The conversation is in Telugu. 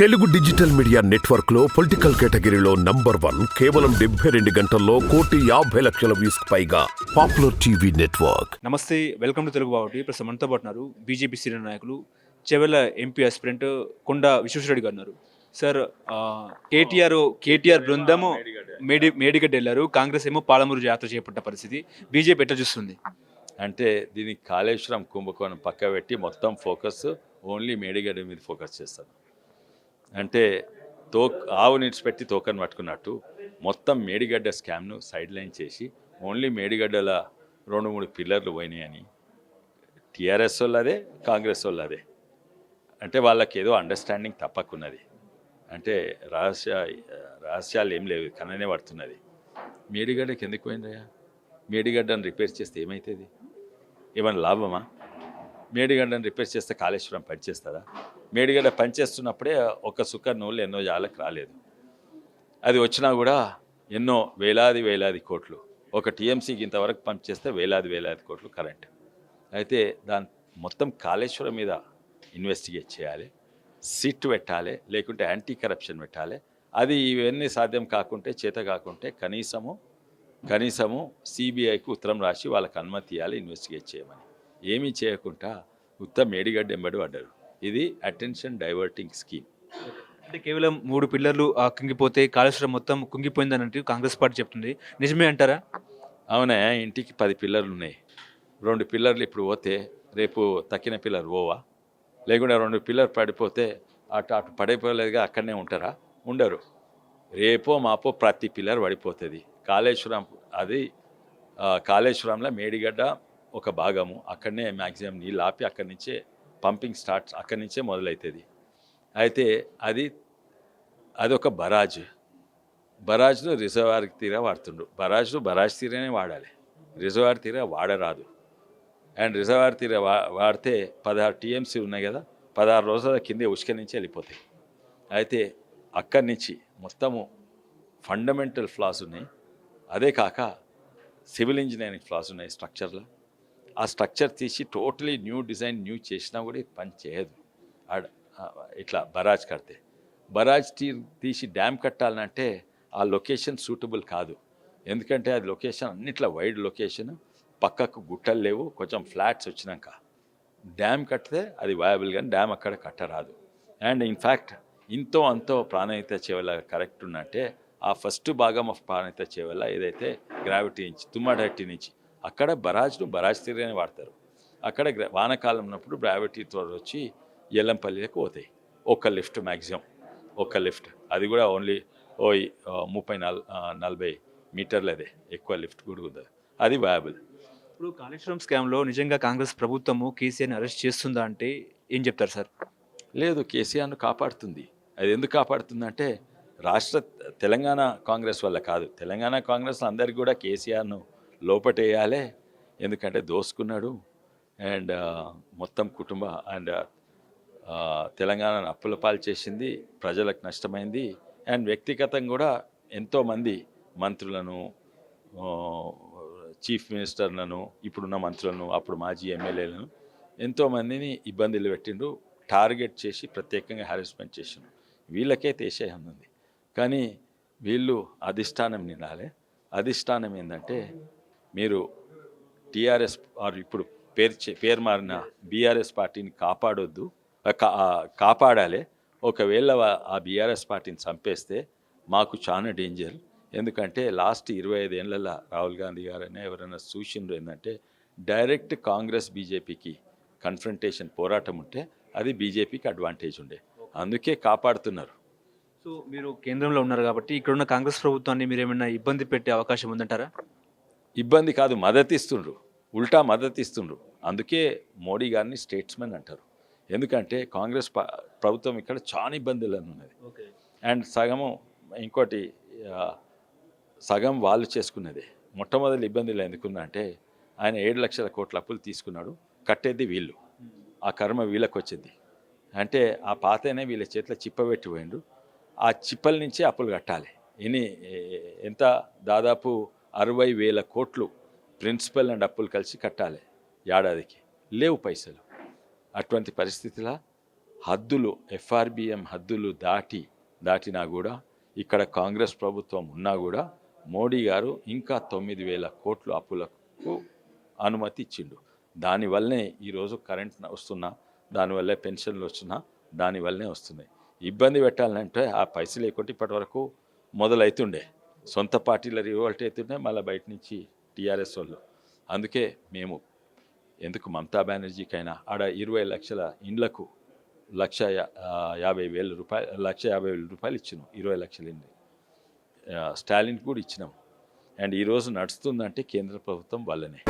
తెలుగు డిజిటల్ మీడియా నెట్వర్క్లో పొలిటికల్ కేటగిరీలో నంబర్ వన్ కేవలం డెబ్బై రెండు గంటల్లో కోటి యాభై లక్షల వ్యూస్ పైగా పాపులర్ టీవీ నెట్వర్క్. నమస్తే వెల్కమ్ టు తెలుగు బావటి ప్రస్తుతం మనతో పాటు ఉన్నారు బీజేపీ సీనియర్ నాయకులు చెవెల ఎంపీ ఆస్పిరెంట్ కొండ విశ్వేశ్వరరెడ్డి గారు ఉన్నారు. సార్ కేటీఆర్ కేటీఆర్ బృందము మేడి మేడిగడ్డ వెళ్ళారు. కాంగ్రెస్ ఏమో పాలమూరు జాతర చేపట్ట పరిస్థితి. బీజేపీ ఎట్లా చూస్తుంది? అంటే దీనికి కాళేశ్వరం కుంభకోణం పక్క పెట్టి మొత్తం ఫోకస్ ఓన్లీ మేడిగడ్డ మీద ఫోకస్ చేస్తాను అంటే తో ఆవు పెట్టి తోకను పట్టుకున్నట్టు మొత్తం మేడిగడ్డ స్కామ్ను సైడ్ లైన్ చేసి ఓన్లీ మేడిగడ్డల రెండు మూడు పిల్లర్లు పోయినాయని. టీఆర్ఎస్ వాళ్ళదే కాంగ్రెస్ వాళ్ళదే. అంటే వాళ్ళకి ఏదో అండర్స్టాండింగ్ తప్పకున్నది. అంటే రహస్య రహస్యాలు ఏం లేవు కననే పడుతున్నది. మేడిగడ్డకి ఎందుకు పోయిందయ్యా? మేడిగడ్డను రిపేర్ చేస్తే ఏమవుతుంది ఏమైనా లాభమా? మేడిగడ్డను రిపేర్ చేస్తే కాళేశ్వరం పనిచేస్తారా మేడిగడ్డ పనిచేస్తున్నప్పుడే ఒక సుక్క నూళ్ళు ఎన్నో జాలకు రాలేదు. అది వచ్చినా కూడా ఎన్నో వేలాది వేలాది కోట్లు. ఒక టీఎంసీకి ఇంతవరకు పంప్ చేస్తే వేలాది వేలాది కోట్లు కరెంట్ అయితే దాని మొత్తం కాళేశ్వరం మీద ఇన్వెస్టిగేట్ చేయాలి. సిట్ పెట్టాలి లేకుంటే యాంటీ కరప్షన్ పెట్టాలి. అది ఇవన్నీ సాధ్యం కాకుంటే చేత కాకుంటే కనీసము కనీసము సిబిఐకి ఉత్తరం రాసి వాళ్ళకి అనుమతి ఇవ్వాలి ఇన్వెస్టిగేట్ చేయమని. ఏమీ చేయకుండా ఉత్తమ మేడిగడ్డ ఎంబడి పడ్డారు ఇది అటెన్షన్ డైవర్టింగ్ స్కీమ్. అంటే కేవలం మూడు పిల్లర్లు ఆ, కుంగిపోతే కాళేశ్వరం మొత్తం కుంగిపోయిందని అంటూ కాంగ్రెస్ పార్టీ చెప్తుంది. నిజమే అంటారా? అవునా ఇంటికి పది పిల్లర్లు ఉన్నాయి రెండు పిల్లర్లు ఇప్పుడు పోతే రేపు తక్కిన పిల్లర్ పోవా? లేకుంటే రెండు పిల్లర్ పడిపోతే అటు అటు పడిపోలేదుగా అక్కడనే ఉంటారా? ఉండరు. రేపో మాపో ప్రతి పిల్లర్ పడిపోతుంది. కాళేశ్వరం అది కాళేశ్వరంలో మేడిగడ్డ ఒక భాగము. అక్కడనే మ్యాక్సిమం నీళ్ళు ఆపి అక్కడి నుంచే పంపింగ్ స్టార్ట్ అక్కడి నుంచే మొదలవుతుంది అయితే అది అదొక బరాజ్ బరాజ్ను రిజర్వార్ తీరా వాడుతుండు. బరాజ్ను బరాజ్ తీరానే వాడాలి. రిజర్వాయర్ తీరా వాడరాదు. అండ్ రిజర్వాయర్ తీరా వా వాడితే పదహారు టీఎంసీ ఉన్నాయి కదా పదహారు రోజుల కిందే ఉష్క నుంచి వెళ్ళిపోతాయి. అయితే అక్కడి నుంచి మొత్తము ఫండమెంటల్ ఫ్లాస్ ఉన్నాయి. అదే కాక సివిల్ ఇంజనీరింగ్ ఫ్లాస్ ఉన్నాయి స్ట్రక్చర్లో ఆ స్ట్రక్చర్ తీసి టోటలీ న్యూ డిజైన్ న్యూ చేసినా కూడా ఇది పని చేయదు. ఆడ ఇట్లా బరాజ్ కడితే. బరాజ్ తీ తీసి డ్యామ్ కట్టాలంటే ఆ లొకేషన్ సూటబుల్ కాదు. ఎందుకంటే అది లొకేషన్ అన్నిట్లా వైడ్ లొకేషన్ పక్కకు గుట్టలు లేవు కొంచెం ఫ్లాట్స్ వచ్చినాక. డ్యామ్ కడితే అది వయబుల్ కానీ డ్యామ్ అక్కడ కట్టరాదు. అండ్ ఇన్ఫ్యాక్ట్ ఇంతో అంతో ప్రాణహిత చేవల కరెక్ట్ ఉన్నట్టే ఆ ఫస్ట్ భాగం ఆఫ్ ప్రాణహిత చేవల ఏదైతే గ్రావిటీ నుంచి తుమ్మడట్టి నుంచి అక్కడ బరాజ్ను బరాజ్ తీరని వాడతారు. అక్కడ వానకాలం ఉన్నప్పుడు గ్రావిటీ త్వర వచ్చి ఎల్లంపల్లికి పోతాయి. ఒక లిఫ్ట్ మ్యాక్సిమం ఒక లిఫ్ట్. అది కూడా ఓన్లీ ఓ ముప్పై నల్ నలభై మీటర్లదే. ఎక్కువ లిఫ్ట్ కూడా ఉంది అది వయబుల్. ఇప్పుడు కాళేశ్వరం స్కామ్లో నిజంగా కాంగ్రెస్ ప్రభుత్వము కేసీఆర్ని అరెస్ట్ చేస్తుందా అంటే ఏం చెప్తారు సార్? లేదు కేసీఆర్ను కాపాడుతుంది. అది ఎందుకు కాపాడుతుందంటే రాష్ట్ర తెలంగాణ కాంగ్రెస్ వల్ల కాదు. తెలంగాణ కాంగ్రెస్ అందరికి కూడా కేసీఆర్ను లోపటేయాలే. ఎందుకంటే దోసుకున్నాడు. అండ్ మొత్తం కుటుంబ అండ్ తెలంగాణను అప్పుల పాలు చేసింది. ప్రజలకు నష్టమైంది. అండ్ వ్యక్తిగతంగా కూడా ఎంతోమంది మంత్రులను చీఫ్ మినిస్టర్లను ఇప్పుడున్న మంత్రులను అప్పుడు మాజీ ఎమ్మెల్యేలను ఎంతోమందిని ఇబ్బందులు పెట్టిండ్రు. టార్గెట్ చేసి ప్రత్యేకంగా హారెస్మెంట్ చేసిండు వీళ్ళకే తీసేయం ఉంది. కానీ వీళ్ళు అధిష్టానం నినాలే అధిష్టానం ఏంటంటే మీరు టీఆర్ఎస్ ఆర్ ఇప్పుడు పేరు చే- పేరు మారిన బీఆర్ఎస్ పార్టీని కాపాడొద్దు కాపాడాలి. ఒకవేళ ఆ బీఆర్ఎస్ పార్టీని చంపేస్తే మాకు చాలా డేంజర్. ఎందుకంటే లాస్ట్ ఇరవై ఐదేళ్ళలో రాహుల్ గాంధీ గారైనా ఎవరైనా సూచనలు ఏంటంటే డైరెక్ట్ కాంగ్రెస్ బీజేపీకి కన్ఫ్రంటేషన్ పోరాటం ఉంటే అది బీజేపీకి అడ్వాంటేజ్ ఉండే. అందుకే కాపాడుతున్నారు. సో మీరు కేంద్రంలో ఉన్నారు కాబట్టి ఇక్కడున్న కాంగ్రెస్ ప్రభుత్వాన్ని మీరు ఏమైనా ఇబ్బంది పెట్టే అవకాశం ఉందంటారా? ఇబ్బంది కాదు మద్దతు ఇస్తుండ్రు ఉల్టా మద్దతు ఇస్తుండ్రు అందుకే మోడీ గారిని స్టేట్స్మెన్ అంటారు. ఎందుకంటే కాంగ్రెస్ ప్రభుత్వం ఇక్కడ చాలా ఇబ్బందులు ఉన్నది. ఓకే. అండ్ సగము ఇంకోటి సగం వాళ్ళు చేసుకున్నదే. మొట్టమొదటి ఇబ్బందులు ఎందుకున్నా అంటే ఆయన ఏడు లక్షల కోట్ల అప్పులు తీసుకున్నాడు. కట్టేది వీళ్ళు. ఆ కర్మ వీళ్ళకి వచ్చింది అంటే ఆ పాతనే వీళ్ళ చేతిలో చిప్పబెట్టి పోయిండు. ఆ చిప్పల నుంచి అప్పులు కట్టాలి. ఇని ఎంత? దాదాపు అరవై వేల కోట్లు ప్రిన్సిపల్ అండ్ అప్పులు కలిసి కట్టాలి ఏడాదికి. లేవు పైసలు. అటువంటి పరిస్థితిలో హద్దులు ఎఫ్ఆర్బిఎం హద్దులు దాటి దాటినా కూడా ఇక్కడ కాంగ్రెస్ ప్రభుత్వం ఉన్నా కూడా మోడీ గారు ఇంకా తొమ్మిది వేల కోట్లు అప్పులకు అనుమతి ఇచ్చిండు. దానివల్లనే ఈరోజు కరెంట్ వస్తున్నా దానివల్లే పెన్షన్లు వస్తున్నా దానివల్లనే వస్తున్నాయి. ఇబ్బంది పెట్టాలంటే ఆ పైసలు లేకుంటే ఇప్పటివరకు మొదలైతుండే. మొదలవుతుండే సొంత పార్టీల రివోల్ట్ అవుతుండే మళ్ళీ బయట నుంచి టీఆర్ఎస్ వాళ్ళు. అందుకే మేము ఎందుకు మమతా బెనర్జీకైనా ఆడ ఇరవై లక్షల ఇండ్లకు లక్ష యాభై వేల రూపాయలు లక్ష యాభై వేల రూపాయలు ఇచ్చినాం ఇరవై లక్షల ఇండ్లు. స్టాలిన్ కూడా ఇచ్చినాం. అండ్ ఈరోజు నడుస్తుందంటే కేంద్ర ప్రభుత్వం వల్లనే.